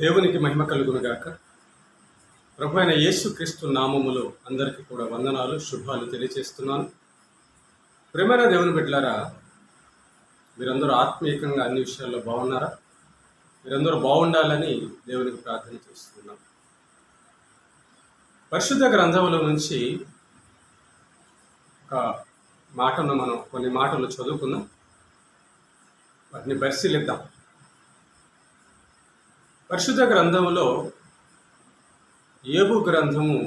దేవునికి మహిమ కలుగునుగాక. ప్రభు అయిన యేసుక్రీస్తు నామములో అందరికీ కూడా వందనాలు శుభాలు తెలియజేస్తున్నాను. ప్రేమైన దేవుని బిడ్డలారా మీరందరూ ఆత్మీయంగా అన్ని విషయాల్లో బాగున్నారా? మీరందరూ బాగుండాలని దేవునికి ప్రార్థన చేస్తున్నాం. పరిశుద్ధ గ్రంథముల నుంచి ఒక మాటను మనం కొన్ని మాటలు చదువుకుందాం. వాటిని పరిశీలిద్దాం. పరిశుద్ధ గ్రంథంలో ఏబు గ్రంథము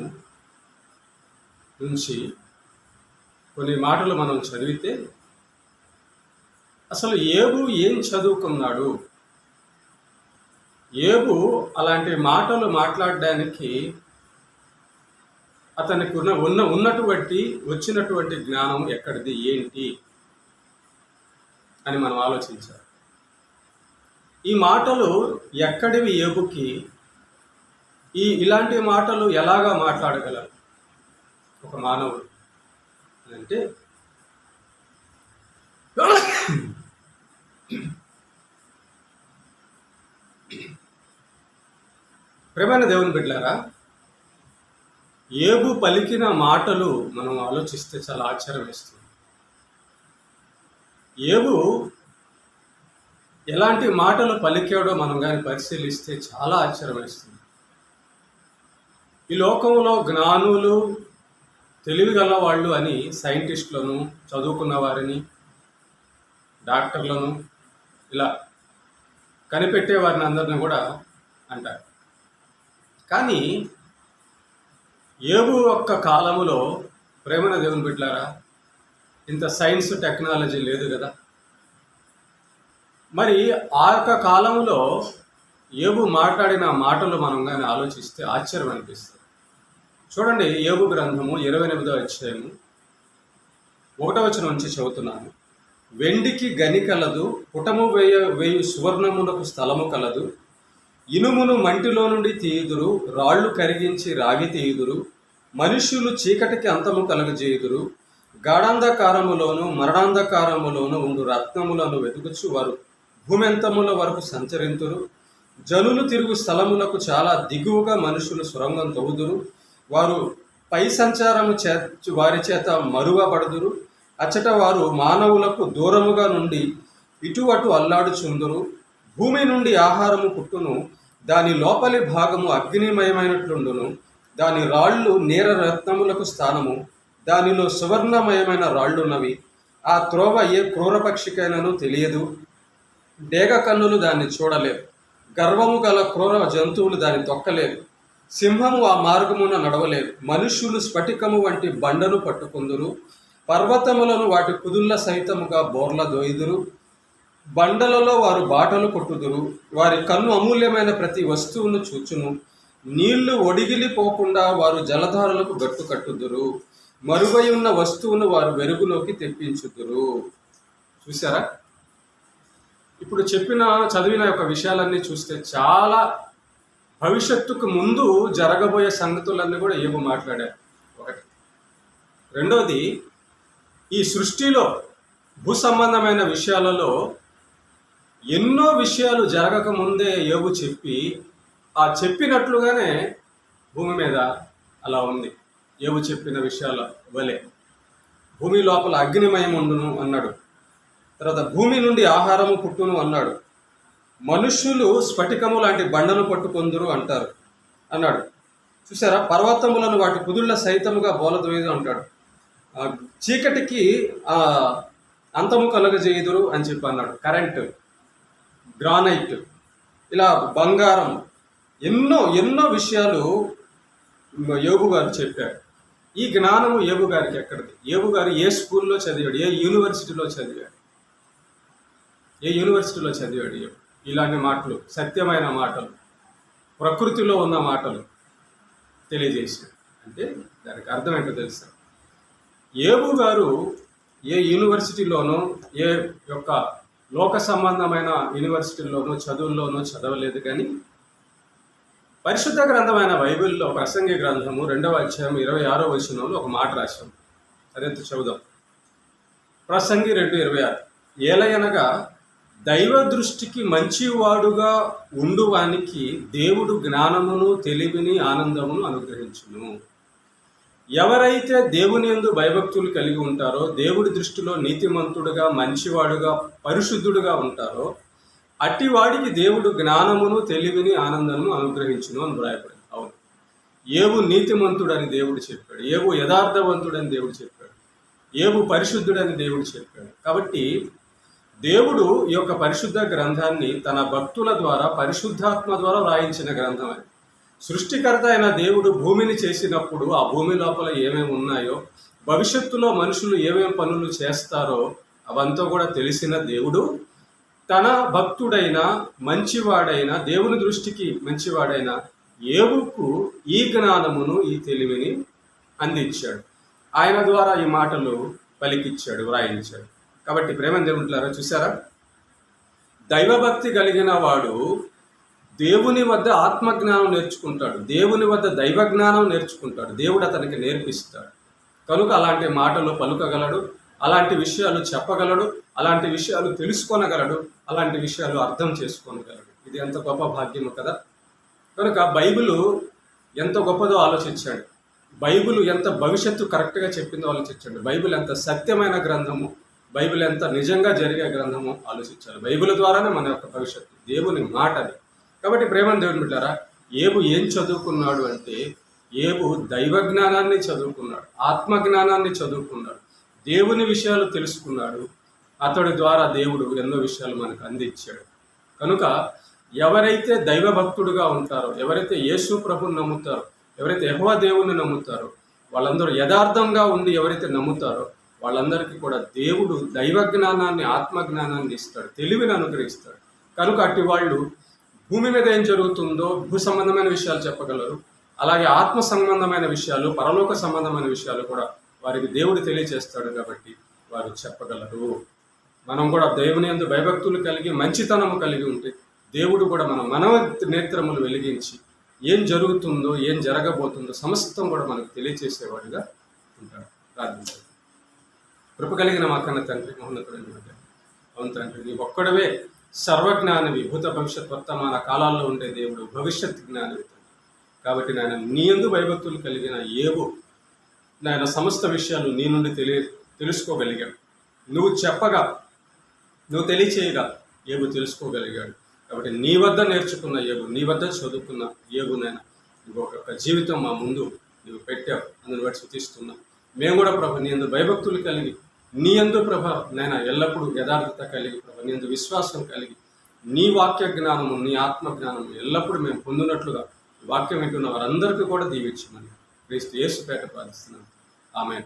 నుంచి కొన్ని మాటలు మనం చదివితే అసలు ఏబు ఏం చదువుకున్నాడు? ఏబు అలాంటి మాటలు మాట్లాడడానికి అతనికి ఉన్న ఉన్న ఉన్నటువంటి వచ్చినటువంటి జ్ఞానం ఎక్కడిది? ఏంటి? అని మనం ఆలోచించాలి. ఈ మాటలు ఎక్కడివి ఏబుకి? ఈ ఇలాంటి మాటలు ఎలాగా మాట్లాడగలరు? ఒక మానవుడు అంటే ప్రేమైన దేవుని బిడ్డారా ఏబు పలికిన మాటలు మనం ఆలోచిస్తే చాలా ఆశ్చర్యం వేస్తుంది ఏబు ఎలాంటి మాటలు పలికాడో మనం కానీ పరిశీలిస్తే చాలా ఆశ్చర్యమేస్తుంది ఈ లోకంలో జ్ఞానులు తెలివి వాళ్ళు అని సైంటిస్టులను చదువుకున్న వారిని డాక్టర్లను ఇలా కనిపెట్టే వారిని అందరిని కూడా అంటారు. కానీ ఏబు ఒక్క కాలములో ప్రేమన దేవుని బిడ్డారా? ఇంత సైన్స్ టెక్నాలజీ లేదు కదా. మరి ఆ యొక్క కాలంలో ఏబు మాట్లాడిన మాటలు మనం కానీ ఆలోచిస్తే ఆశ్చర్యం అనిపిస్తుంది. చూడండి ఏబు గ్రంథము ఇరవై ఎనిమిదో అధ్యాయము ఒకటో వచ్చిన నుంచి చదువుతున్నాను. వెండికి గని కలదు పుటము వేయ వేయు సువర్ణమునకు స్థలము కలదు ఇనుమును మంటిలో నుండి తీయుదురు రాళ్ళు కరిగించి రాగి తీయుదురు మనుష్యులు చీకటికి అంతము కలగజేయుదురు గాఢాంధకారములోను మరణాంధకారములోను ఉండు రత్నములను వెతుకుచు వారు భూమెంతముల వరకు సంచరింతురు. జనులు తిరుగు స్థలములకు చాలా దిగువగా మనుషులు సొరంగం తవ్వుదురు. వారు పై సంచారము చే వారి చేత మరువబడుదురు. అచ్చట వారు మానవులకు దూరముగా నుండి ఇటు అటు అల్లాడుచుందురు. భూమి నుండి ఆహారము పుట్టును. దాని లోపలి భాగము అగ్నిమయమైనట్లుండును. దాని రాళ్ళు నీర రత్నములకు స్థానము. దానిలో సువర్ణమయమైన రాళ్ళున్నవి. ఆ త్రోవ ఏ క్రూరపక్షికైనను తెలియదు. డేగ కన్నులు దాన్ని చూడలేవు. గర్వము గల క్రూర జంతువులు దాన్ని తొక్కలేవు. సింహము ఆ మార్గమున నడవలేదు మనుష్యులు స్ఫటికము వంటి బండను పట్టుకుందురు. పర్వతములను వాటి కుదుళ్ళ సహితముగా బోర్ల దోయిదురు. బండలలో వారు బాటలు కొట్టుదురు. వారి కన్ను అమూల్యమైన ప్రతి వస్తువును చూచును. నీళ్ళు ఒడిగిలిపోకుండా వారు జలధారలకు గట్టు కట్టుదురు. మరుగై ఉన్న వస్తువును వారు వెలుగులోకి తెప్పించుదురు. చూసారా ఇప్పుడు చెప్పిన చదివిన యొక్క విషయాలన్నీ చూస్తే చాలా భవిష్యత్తుకు ముందు జరగబోయే సంగతులన్నీ కూడా ఏమో మాట్లాడారు. ఒకటి. రెండోది ఈ సృష్టిలో భూ సంబంధమైన విషయాలలో ఎన్నో విషయాలు జరగక ముందే ఏవు చెప్పి ఆ చెప్పినట్లుగానే భూమి మీద అలా ఉంది. ఏవు చెప్పిన విషయాల వలె. భూమి లోపల అగ్నిమయం ఉండును అన్నాడు. తర్వాత భూమి నుండి ఆహారము పుట్టును అన్నాడు. మనుష్యులు స్ఫటికము లాంటి బండను పట్టుకొందురు అంటారు అన్నాడు. చూసారా పర్వతములను వాటి కుదుళ్ళ సైతముగా బోలదోయదు అంటాడు. చీకటికి అంతము కలగజేయుదురు అని చెప్పి అన్నాడు. కరెంటు గ్రానైట్ ఇలా బంగారం ఎన్నో ఎన్నో విషయాలు యోగు గారు చెప్పారు. ఈ జ్ఞానము ఏబు గారికి ఎక్కడిది? ఏబు గారు ఏ స్కూల్లో చదివాడు? ఏ యూనివర్సిటీలో చదివాడు? ఏ యూనివర్సిటీలో చదివాడు? ఇలాంటి మాటలు సత్యమైన మాటలు ప్రకృతిలో ఉన్న మాటలు తెలియజేశాడు. అంటే దానికి అర్థం ఏంటో తెలుసా? ఏబు గారు ఏ యూనివర్సిటీలోనో ఏ యొక్క లోక సంబంధమైన యూనివర్సిటీల్లోనూ చదువుల్లోనూ చదవలేదు కానీ పరిశుద్ధ గ్రంథమైన బైబిల్లో ప్రసంగి గ్రంథము రెండవ అధ్యాయం ఇరవై ఆరో వచనంలో ఒక మాట రాశాం అదెంత చదువుదాం. ప్రసంగి రెండు ఇరవై ఆరు. ఏలయనగా దైవ దృష్టికి మంచివాడుగా ఉండువానికి దేవుడు జ్ఞానమును తెలివిని ఆనందమును అనుగ్రహించును. ఎవరైతే దేవుని యందు భయభక్తులు కలిగి ఉంటారో దేవుడి దృష్టిలో నీతిమంతుడుగా మంచివాడుగా పరిశుద్ధుడుగా ఉంటారో అట్టి వాడికి దేవుడు జ్ఞానమును తెలివిని ఆనందమును అనుగ్రహించును అని వ్రాయబడింది. అవును. ఏవు నీతిమంతుడని దేవుడు చెప్పాడు. ఏవు యథార్థవంతుడని దేవుడు చెప్పాడు. ఏవు పరిశుద్ధుడని దేవుడు చెప్పాడు. కాబట్టి దేవుడు ఈ యొక్క పరిశుద్ధ గ్రంథాన్ని తన భక్తుల ద్వారా పరిశుద్ధాత్మ ద్వారా వ్రాయించిన గ్రంథం అది సృష్టికర్త అయిన దేవుడు భూమిని చేసినప్పుడు ఆ భూమి లోపల ఏమేమి ఉన్నాయో భవిష్యత్తులో మనుషులు ఏమేం పనులు చేస్తారో అవంతా కూడా తెలిసిన దేవుడు తన భక్తుడైన మంచివాడైన దేవుని దృష్టికి మంచివాడైన ఏవుకు ఈ జ్ఞానమును ఈ తెలివిని అందించాడు. ఆయన ద్వారా ఈ మాటలు పలికిచ్చాడు వ్రాయించాడు. కాబట్టి ప్రేమ దేవుంటున్నారా చూసారా దైవభక్తి కలిగిన వాడు దేవుని వద్ద ఆత్మజ్ఞానం నేర్చుకుంటాడు. దేవుని వద్ద దైవ జ్ఞానం నేర్చుకుంటాడు. దేవుడు అతనికి నేర్పిస్తాడు. కనుక అలాంటి మాటలు పలుకగలడు అలాంటి విషయాలు చెప్పగలడు అలాంటి విషయాలు తెలుసుకొనగలడు అలాంటి విషయాలు అర్థం చేసుకోనగలడు ఇది ఎంత గొప్ప భాగ్యము కదా? కనుక బైబిల్ ఎంత గొప్పదో ఆలోచించాడు. బైబిల్ ఎంత భవిష్యత్తు కరెక్ట్గా చెప్పిందో ఆలోచించాడు. బైబిల్ ఎంత సత్యమైన గ్రంథము బైబిల్ ఎంత నిజంగా జరిగే గ్రంథము ఆలోచించాలి. బైబిల్ ద్వారానే మన యొక్క భవిష్యత్తు దేవుని మాట అది. కాబట్టి ప్రేమను దేవుని బిడ్డారా ఏబు ఏం చదువుకున్నాడు అంటే ఏబు దైవ జ్ఞానాన్ని చదువుకున్నాడు ఆత్మ జ్ఞానాన్ని చదువుకున్నాడు దేవుని విషయాలు తెలుసుకున్నాడు అతడి ద్వారా దేవుడు ఎన్నో విషయాలు మనకు అందించాడు. కనుక ఎవరైతే దైవ భక్తుడుగా ఉంటారో ఎవరైతే యేసు ప్రభుని నమ్ముతారో ఎవరైతే యహోవ దేవుని నమ్ముతారో వాళ్ళందరూ యథార్థంగా ఉండి ఎవరైతే నమ్ముతారో వాళ్ళందరికీ కూడా దేవుడు దైవ జ్ఞానాన్ని ఆత్మజ్ఞానాన్ని ఇస్తాడు తెలివిని అనుగ్రహిస్తాడు. కనుక అట్టి వాళ్ళు భూమి మీద ఏం జరుగుతుందో భూ సంబంధమైన విషయాలు చెప్పగలరు. అలాగే ఆత్మ సంబంధమైన విషయాలు పరలోక సంబంధమైన విషయాలు కూడా వారికి దేవుడు తెలియజేస్తాడు కాబట్టి వారు చెప్పగలరు. మనం కూడా దేవుని ఎందు భయభక్తులు కలిగి మంచితనము కలిగి ఉంటే దేవుడు కూడా మన మనవ నేత్రములు వెలిగించి ఏం జరుగుతుందో ఏం జరగబోతుందో సమస్తం కూడా మనకు తెలియజేసేవాడుగా ఉంటాడు. ప్రార్థించాడు. కృప కలిగిన మా కన్న తండ్రి మహోన్నతుడైన అవును తండ్రి నీ ఒక్కడవే సర్వజ్ఞానివి భూత భవిష్యత్ వర్తమాన కాలాల్లో ఉండే దేవుడు భవిష్యత్ జ్ఞానివి తండ్రి. కాబట్టి నాయన నీ ఎందు భయభక్తులు కలిగిన ఏవో నాయన సమస్త విషయాలు నీ నుండి తెలియ తెలుసుకోగలిగాడు. నువ్వు చెప్పగా నువ్వు తెలియచేయగా ఏబు తెలుసుకోగలిగాడు. కాబట్టి నీ వద్ద నేర్చుకున్న ఏబు నీ వద్ద చదువుకున్న ఏబునైనా నువ్వు ఒక జీవితం మా ముందు నువ్వు పెట్టావు. అందుని బట్టి శుతిస్తున్నా మేము కూడా ప్రభ నీ ఎందు భయభక్తులు కలిగి నీ ఎందు ప్రభ నేను ఎల్లప్పుడూ యథార్థత కలిగి ప్రభ నీ ఎందు విశ్వాసం కలిగి నీ వాక్య జ్ఞానము నీ ఆత్మ జ్ఞానము ఎల్లప్పుడూ మేము పొందినట్లుగా వాక్యం వింటున్న వారందరికీ కూడా దీవించమని క్రీస్తు యేసు పేట ప్రార్థిస్తున్నాను ఆమె